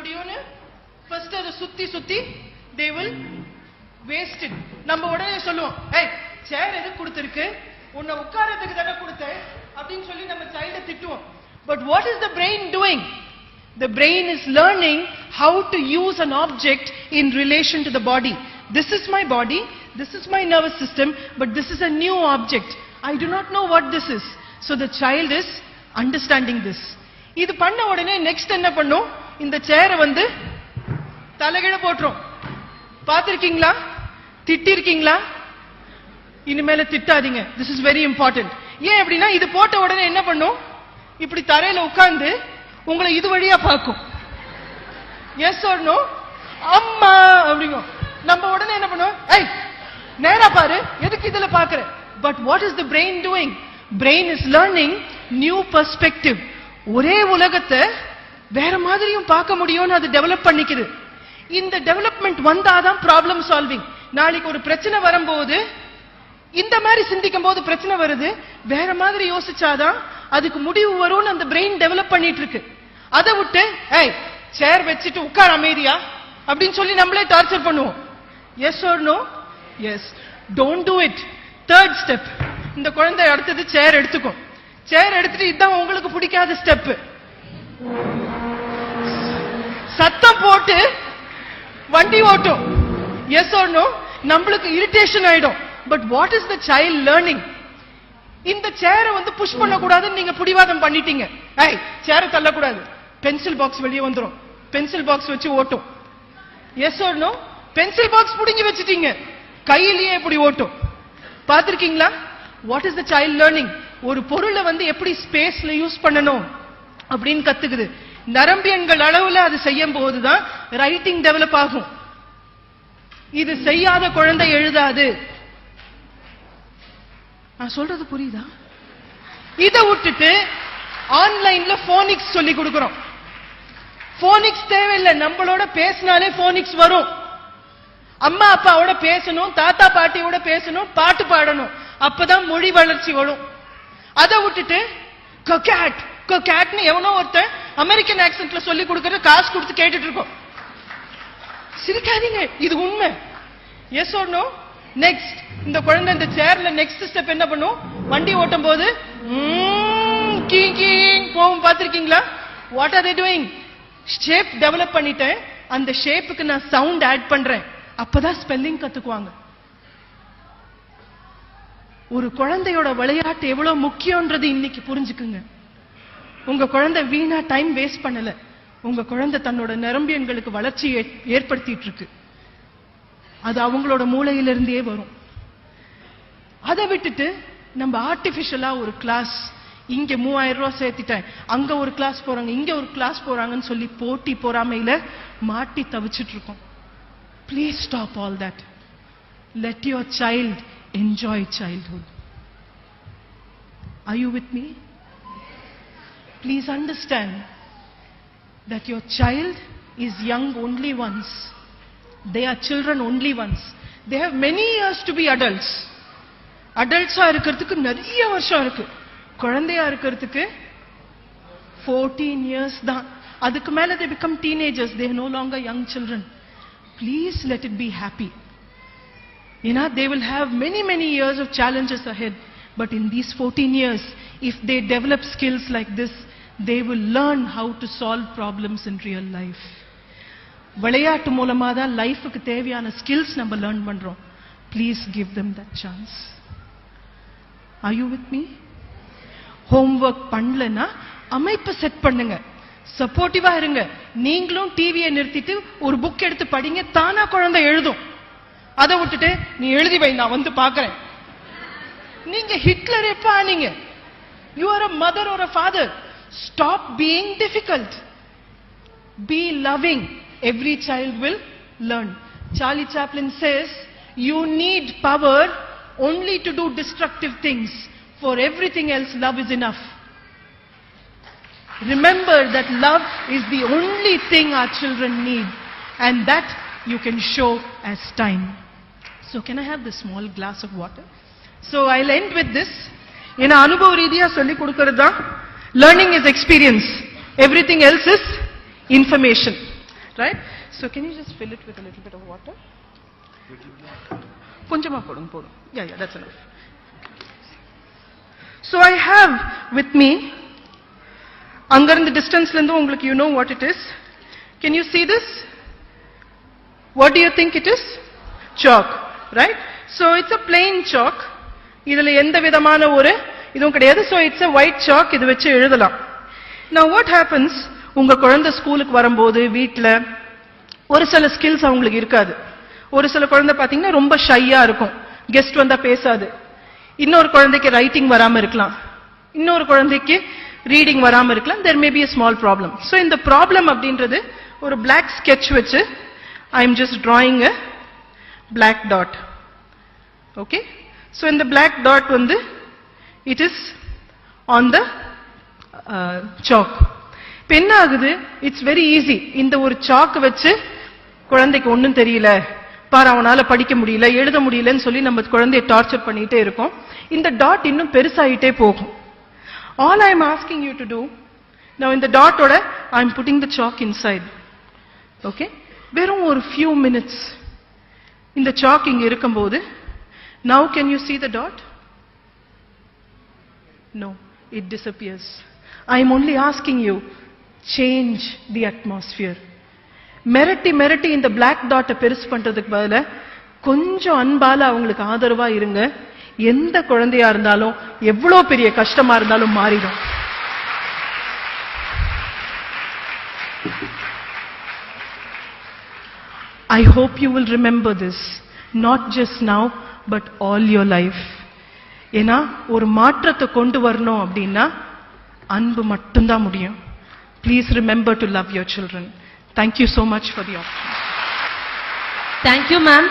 முடியும்னு ஃபர்ஸ்ட் அதை சுத்தி சுத்தி தே வில் வேஸ்ட் நம்ம உடனே சொல்லுவோம் ஏய் சேர் எதுக்கு கொடுத்துருக்கு உன்னை உட்காரத்துக்கு தானே கொடுத்தேன் அப்படின்னு சொல்லி நம்ம சைல்டை திட்டுவோம் but what is the brain doing The brain is learning how to use an object in relation to the body. This is my body, this is my nervous system, but this is a new object. I do not know what this is. So the child is understanding this. இது பண்ண உடனே next என்ன பண்ணும் இந்த சேரை வந்து தலைகீழ போட்டுரும். பார்த்திருக்கீங்களா? திட்டிருக்கீங்களா? இனிமேல திட்டாதீங்க. திஸ் இஸ் வெரி இம்பார்ட்டன்ட் ஏன் அப்படின்னா இது போட்ட உடனே என்ன பண்ணும்? இப்படி தரையில உட்கார்ந்து உங்களை இது வழியா பார்க்கும். எஸ் நோ அம்மா அப்படிங்கும். நம்ம உடனே என்ன பண்ணுவோம் ஏய் நேரா பாரு. எதுக்கு இதுல பாக்குற but what is the brain doing brain is learning new perspective ஒரே உலகத்தை வேற மாதிரியும் பார்க்க முடியும்னு அது டெவலப் பண்ணிக்குது. இந்த டெவலப்மெண்ட் வந்தாதான் ப்ராப்ளம் சால்விங் நாளைக்கு ஒரு பிரச்சனை வரும்போது இந்த மாதிரி சிந்திக்கும் போது பிரச்சனை வருது வேற மாதிரி யோசிச்சாதான் அதுக்கு முடிவு வரும்னு அந்த பிரெயின் டெவலப் பண்ணிட்டு இருக்கு அதை விட்டு ஏய் சேர் வச்சுட்டு உட்கார் அமைதியா? அப்படின்னு சொல்லி நம்மளே டார்ச்சர் பண்ணுவோம். Yes or no yes don't do it third step இந்த குழந்தை அடுத்தது சேர் எடுத்துக்கும். சேர் எடுத்துட்டு இதுதான் உங்களுக்கு பிடிக்காத ஸ்டெப் சத்தம் போட்டு வண்டி ஓட்டும். எஸ் or நம்மளுக்கு இரிட்டேஷன் ஆயிடும். But what is the child learning இந்த சேரை வந்து புஷ் பண்ணக்கூடாதுன்னு நீங்க பிடிவாதம் பண்ணிட்டீங்க. ஏய் சேரை தள்ளக்கூடாது. பென்சில் பாக்ஸ் வெளியே வந்துடும் பென்சில் பாக்ஸ் வச்சு ஓட்டும். எஸ் ஒன்னும் பென்சில் பாக்ஸ் புடிங்கி வச்சுட்டீங்க. கையிலேயே இப்படி ஓட்டும். பார்த்திருக்கீங்களா? What is the child learning ஒரு பொருளை வந்து எப்படி ஸ்பேஸ்ல யூஸ் பண்ணணும் அப்படின்னு கத்துக்குது. நரம்பியன்கள் அளவுல அது செய்யும் போதுதான் ரைட்டிங் டெவலப் ஆகும். இது செய்யாத குழந்தை எழுதாது. நான் சொல்றது புரியுதா? இதை விட்டுட்டு ஆன்லைன்ல போனிக்ஸ் சொல்லி கொடுக்கிறோம். போனிக்ஸ் தேவையில்லை. நம்மளோட பேசினாலே போனிக்ஸ் வரும். அம்மா அப்பாவோட பேசணும் தாத்தா பாட்டியோட பேசணும் பாட்டு பாடணும். அப்பதான் மொழி வளர்ச்சி வரும். அதை விட்டுட்டு கொகேட் கொகேட்னு எவனோ ஒருத்தன் அமெரிக்கன் ஆக்சன்ட்ல சொல்லி கொடுக்கறது காசு கொடுத்து கேட்டுட்டு இருக்கோம். சிரிக்காதீங்க இது உண்மை. எஸ் or நெக்ஸ்ட் இந்த குழந்தை இந்த சேர்ல நெக்ஸ்ட் ஸ்டெப் என்ன பண்ணும்? வண்டி ஓட்டும் போது போகும். பார்த்திருக்கீங்களா? What are doing shape develop பண்ணிட்டேன். அந்த ஷேப்புக்கு நான் சவுண்ட் ஆட் பண்றேன். அப்பதான் ஸ்பெல்லிங் கத்துக்குவாங்க. ஒரு குழந்தையோட விளையாட்டு எவ்வளவு முக்கியம்ன்றது இன்னைக்கு புரிஞ்சுக்குங்க. உங்க குழந்தை வீணா டைம் வேஸ்ட் பண்ணல. உங்க குழந்தை தன்னோட நரம்பியன்களுக்கு வளர்ச்சி ஏற்- ஏற்படுத்திட்டு இருக்கு அது அவங்களோட மூளையிலிருந்தே வரும். அதை விட்டுட்டு நம்ம ஆர்டிபிஷியலா ஒரு கிளாஸ் இங்க மூவாயிரம் ரூபாய் சேர்த்திட்டேன். அங்க ஒரு கிளாஸ் போறாங்க இங்க ஒரு கிளாஸ் போறாங்கன்னு சொல்லி போட்டி பொறாமையில மாட்டி தவிச்சிட்டு இருக்கோம் please stop all that let your child enjoy childhood I you with me Please understand that your child is young only once. They are children only once. They have many years to be adults. அடல்ட்ஸா இருக்கிறதுக்கு நிறைய வருஷம் இருக்கு குழந்தையா இருக்கிறதுக்கு 14 years தான் அதுக்கு மேல they become teenagers they are no longer young children please let it be happy you know they will have many many years of challenges ahead but in these 14 years if they develop skills like this they will learn how to solve problems in real life. விளையாட்டு மூலமாக தான் லைஃபுக்கு தேவையான skills நம்ம learn பண்ணுறோம் please give them that chance I you with me homework பண்ணலன்னா அமைப்பு set பண்ணுங்க. சப்போர்ட்டிவா இருங்க. நீங்களும் டிவியை நிறுத்திட்டு ஒரு புக் எடுத்து படிங்க. தானா குழந்தை எழுதும். அதை விட்டுட்டு நீ எழுதி வை நான் வந்து பார்க்குறேன். நீங்க ஹிட்லர் எப்ப ஆனீங்க யூ ஆர் அ மதர் ஒரு father Stop being difficult Be loving. Every child will learn. Charlie Chaplin says, you need power only to do destructive things. For everything else, love is enough. Remember that love is the only thing our children need. And that you can show as time. So can I have the small glass of water? So I'll end with this. ஏன்னா அனுபவ ரீதியா சொல்லி கொடுக்கிறது தான் Learning is experience every thing else is information right? So can you just fill it with a little bit of water? கொஞ்சமா போடுங்க போதும் yeah yeah that's enough so i have with me அங்க இருந்து டிஸ்டன்ஸ்ல இருந்து உங்களுக்கு you know what it is can you see this what do you think it is chalk right so it's a plain chalk இதுல எந்த விதமான ஒரு இதுவும் கிடையாது. So it's a white chalk இது வச்சு எழுதலாம். நான் வாட் ஹேப்பன்ஸ் உங்கள் குழந்தை ஸ்கூலுக்கு வரும்போது வீட்டில் ஒரு சில ஸ்கில்ஸ் அவங்களுக்கு இருக்காது. ஒரு சில குழந்தை பார்த்தீங்கன்னா ரொம்ப ஷையாக இருக்கும். கெஸ்ட் வந்தால் பேசாது. இன்னொரு குழந்தைக்கு ரைட்டிங் வராமல் இருக்கலாம். இன்னொரு குழந்தைக்கு ரீடிங் வராமல் இருக்கலாம். There may be a small problem so இந்த ப்ராப்ளம் அப்படின்றது ஒரு பிளாக் ஸ்கெட்ச் வச்சு I am just drawing a black dot okay so இந்த பிளாக் டாட் வந்து it is on the chalk இப்போ என்ன ஆகுது இட்ஸ் வெரி ஈஸி இந்த ஒரு சாக் வச்சு குழந்தைக்கு ஒன்றும் தெரியல. பாரு அவனால படிக்க முடியல எழுத முடியலன்னு சொல்லி நம்ம குழந்தைய டார்ச்சர் பண்ணிட்டே இருக்கோம். இந்த டாட் இன்னும் பெருசாகிட்டே போகும். All I am asking you to do நான் இந்த டாட்டோட I am putting the chalk inside okay வெறும் ஒரு ஃபியூ மினிட்ஸ் இந்த சாக் இங்க இருக்கும்போது now can you see the dot No, it disappears. I am only asking you, change the atmosphere. மிரட்டி மிரட்டி இந்த பிளாக் டாட்டை பெருசு பண்றதுக்கு பதிலா கொஞ்சம் அன்பால அவங்களுக்கு ஆதரவா இருங்க எந்த குழந்தையா இருந்தாலும் எவ்வளவு பெரிய கஷ்டமா இருந்தாலும் மாறிடும் I hope you will remember this, not just now, but all your life. ஏன்னா ஒரு மாற்றத்தை கொண்டு வரணும் அப்படின்னா அன்பு மட்டும்தான் முடியும். Please remember to love your children thank you so much for the option thank you ma'am.